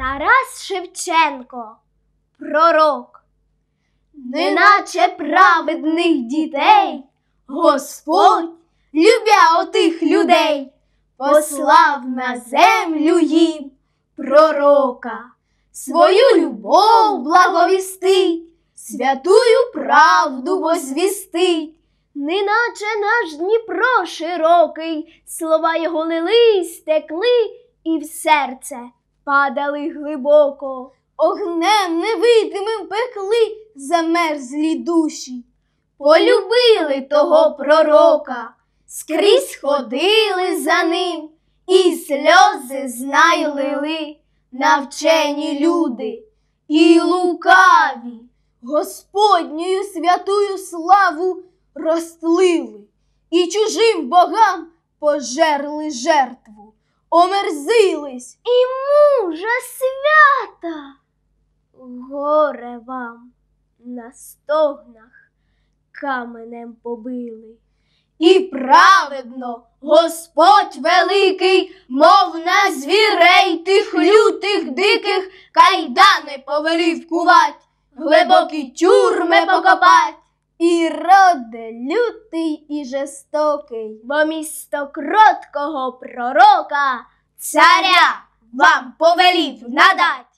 Тарас Шевченко, пророк, неначе праведних дітей, Господь, любя отих людей, послав на землю їм пророка, свою любов благовістить, святую правду возвістить. Неначе наш Дніпро широкий, слова його лились, текли і в серце падали глибоко. Огнем невидимим пекли замерзлі душі. Полюбили того пророка, скрізь ходили за ним, і сльози знай лили навчені люди і лукаві, Господньою святую славу розтлили, і чужим богам пожерли жертву, омерзились і мужа свята. Горе вам на стогнах каменем побили. І праведно Господь великий, мов на звірей тих лютих диких, кайдани повелів кувать, глибокі тюрми покопать. І роде лютий і жестокий, бо місто кроткого пророка царя вам повелів надать.